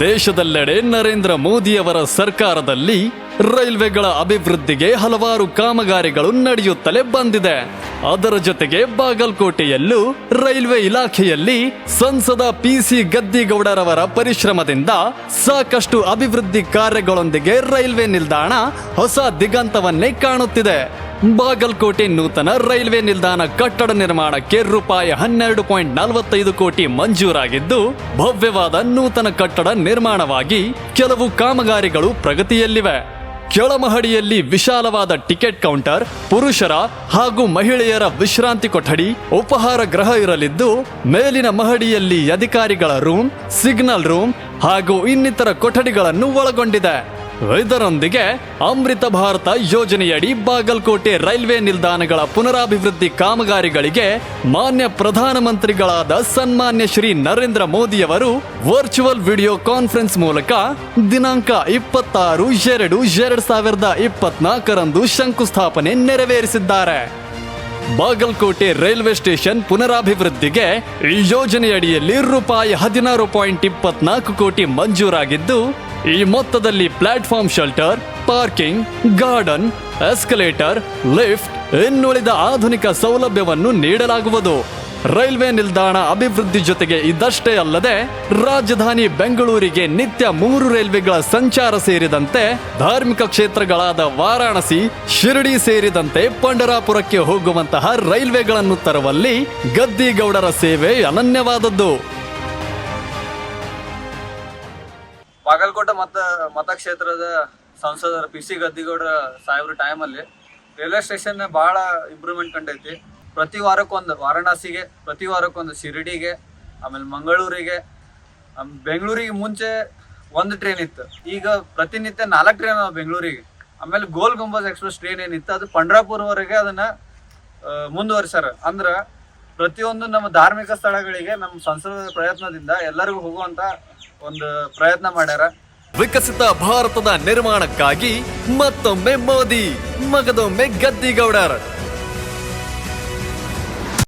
ದೇಶದೆಲ್ಲೆಡೆ ನರೇಂದ್ರ ಮೋದಿಯವರ ಸರ್ಕಾರದಲ್ಲಿ ರೈಲ್ವೆಗಳ ಅಭಿವೃದ್ಧಿಗೆ ಹಲವಾರು ಕಾಮಗಾರಿಗಳು ನಡೆಯುತ್ತಲೇ ಬಂದಿದೆ. ಅದರ ಜೊತೆಗೆ ಬಾಗಲಕೋಟೆಯಲ್ಲೂ ರೈಲ್ವೆ ಇಲಾಖೆಯಲ್ಲಿ ಸಂಸದ ಪಿ ಸಿ ಗದ್ದಿಗೌಡರವರ ಪರಿಶ್ರಮದಿಂದ ಸಾಕಷ್ಟು ಅಭಿವೃದ್ಧಿ ಕಾರ್ಯಗಳೊಂದಿಗೆ ರೈಲ್ವೆ ನಿಲ್ದಾಣ ಹೊಸ ದಿಗಂತವನ್ನೇ ಕಾಣುತ್ತಿದೆ. ಬಾಗಲಕೋಟೆ ನೂತನ ರೈಲ್ವೆ ನಿಲ್ದಾಣ ಕಟ್ಟಡ ನಿರ್ಮಾಣಕ್ಕೆ ರೂಪಾಯಿ ಹನ್ನೆರಡು ಪಾಯಿಂಟ್ ನಲವತ್ತೈದು ಕೋಟಿ ಮಂಜೂರಾಗಿದ್ದು, ಭವ್ಯವಾದ ನೂತನ ಕಟ್ಟಡ ನಿರ್ಮಾಣವಾಗಿ ಕೆಲವು ಕಾಮಗಾರಿಗಳು ಪ್ರಗತಿಯಲ್ಲಿವೆ. ಕೆಳಮಹಡಿಯಲ್ಲಿ ವಿಶಾಲವಾದ ಟಿಕೆಟ್ ಕೌಂಟರ್, ಪುರುಷರ ಹಾಗೂ ಮಹಿಳೆಯರ ವಿಶ್ರಾಂತಿ ಕೊಠಡಿ, ಉಪಹಾರ ಗೃಹ ಇರಲಿದ್ದು, ಮೇಲಿನ ಮಹಡಿಯಲ್ಲಿ ಅಧಿಕಾರಿಗಳ ರೂಮ್, ಸಿಗ್ನಲ್ ರೂಮ್ ಹಾಗೂ ಇನ್ನಿತರ ಕೊಠಡಿಗಳನ್ನು ಒಳಗೊಂಡಿದೆ. ಇದರೊಂದಿಗೆ ಅಮೃತ ಭಾರತ ಯೋಜನೆಯಡಿ ಬಾಗಲಕೋಟೆ ರೈಲ್ವೆ ನಿಲ್ದಾಣಗಳ ಪುನರಾಭಿವೃದ್ಧಿ ಕಾಮಗಾರಿಗಳಿಗೆ ಮಾನ್ಯ ಪ್ರಧಾನಮಂತ್ರಿಗಳಾದ ಸನ್ಮಾನ್ಯ ಶ್ರೀ ನರೇಂದ್ರ ಮೋದಿಯವರು ವರ್ಚುವಲ್ ವಿಡಿಯೋ ಕಾನ್ಫರೆನ್ಸ್ ಮೂಲಕ ದಿನಾಂಕ ಇಪ್ಪತ್ತಾರು ಎರಡು ಎರಡ್ ಸಾವಿರದ ಇಪ್ಪತ್ನಾಲ್ಕರಂದು ಶಂಕುಸ್ಥಾಪನೆ ನೆರವೇರಿಸಿದ್ದಾರೆ. ಬಾಗಲಕೋಟೆ ರೈಲ್ವೆ ಸ್ಟೇಷನ್ ಪುನರಾಭಿವೃದ್ಧಿಗೆ ಈ ಯೋಜನೆಯಡಿಯಲ್ಲಿ ರೂಪಾಯಿ ಹದಿನಾರು ಪಾಯಿಂಟ್ ಇಪ್ಪತ್ನಾಲ್ಕು ಕೋಟಿ ಮಂಜೂರಾಗಿದ್ದು ಈ ಮೊತ್ತದಲ್ಲಿ platform shelter, parking, garden, escalator, lift, ಇನ್ನುಳಿದ ಆಧುನಿಕ ಸೌಲಭ್ಯವನ್ನು ನೀಡಲಾಗುವುದು. ರೈಲ್ವೆ ನಿಲ್ದಾಣ ಅಭಿವೃದ್ಧಿ ಜೊತೆಗೆ ಇದಷ್ಟೇ ಅಲ್ಲದೆ, ರಾಜಧಾನಿ ಬೆಂಗಳೂರಿಗೆ ನಿತ್ಯ ಮೂರು ರೈಲ್ವೆಗಳ ಸಂಚಾರ ಸೇರಿದಂತೆ ಧಾರ್ಮಿಕ ಕ್ಷೇತ್ರಗಳಾದ ವಾರಾಣಸಿ, ಶಿರಡಿ ಸೇರಿದಂತೆ ಪಂಡರಾಪುರಕ್ಕೆ ಹೋಗುವಂತಹ ರೈಲ್ವೆಗಳನ್ನು ತರುವಲ್ಲಿ ಗದ್ದಿಗೌಡರ ಸೇವೆ ಅನನ್ಯವಾದದ್ದು. ಬಾಗಲಕೋಟೆ ಮತ ಮತಕ್ಷೇತ್ರದ ಸಂಸದರ ಪಿ ಸಿ ಗದ್ದಿಗೌಡ ಸಾಹೇಬ್ರ ಟೈಮಲ್ಲಿ ರೈಲ್ವೆ ಸ್ಟೇಷನ್ ಭಾಳ ಇಂಪ್ರೂವ್ಮೆಂಟ್ ಕಂಡೈತಿ. ಪ್ರತಿ ವಾರಕ್ಕೊಂದು ವಾರಣಾಸಿಗೆ, ಪ್ರತಿ ವಾರಕ್ಕೊಂದು ಶಿರಡಿಗೆ, ಆಮೇಲೆ ಮಂಗಳೂರಿಗೆ ಬೆಂಗಳೂರಿಗೆ ಮುಂಚೆ ಒಂದು ಟ್ರೈನ್ ಇತ್ತು. ಈಗ ಪ್ರತಿನಿತ್ಯ ನಾಲ್ಕು ಟ್ರೈನ್ ಬೆಂಗಳೂರಿಗೆ. ಆಮೇಲೆ ಗೋಲ್ ಗುಂಬಜ್ ಎಕ್ಸ್ಪ್ರೆಸ್ ಟ್ರೈನ್ ಏನಿತ್ತು, ಅದು ಪಂಡ್ರಾಪುರವರೆಗೆ ಅದನ್ನ ಮುಂದುವರಿಸ್ಯಾರ. ಅಂದ್ರ ಪ್ರತಿಯೊಂದು ನಮ್ಮ ಧಾರ್ಮಿಕ ಸ್ಥಳಗಳಿಗೆ, ನಮ್ಮ ಸಂಸದರ ಪ್ರಯತ್ನದಿಂದ ಎಲ್ಲರಿಗೂ ಹೋಗುವಂತ ಒಂದು ಪ್ರಯತ್ನ ಮಾಡ್ಯಾರ. ವಿಕಸಿತ ಭಾರತದ ನಿರ್ಮಾಣಕ್ಕಾಗಿ ಮತ್ತೊಮ್ಮೆ ಮೋದಿ ಮಗದೊಮ್ಮೆ ಗದ್ದಿಗೌಡರ್.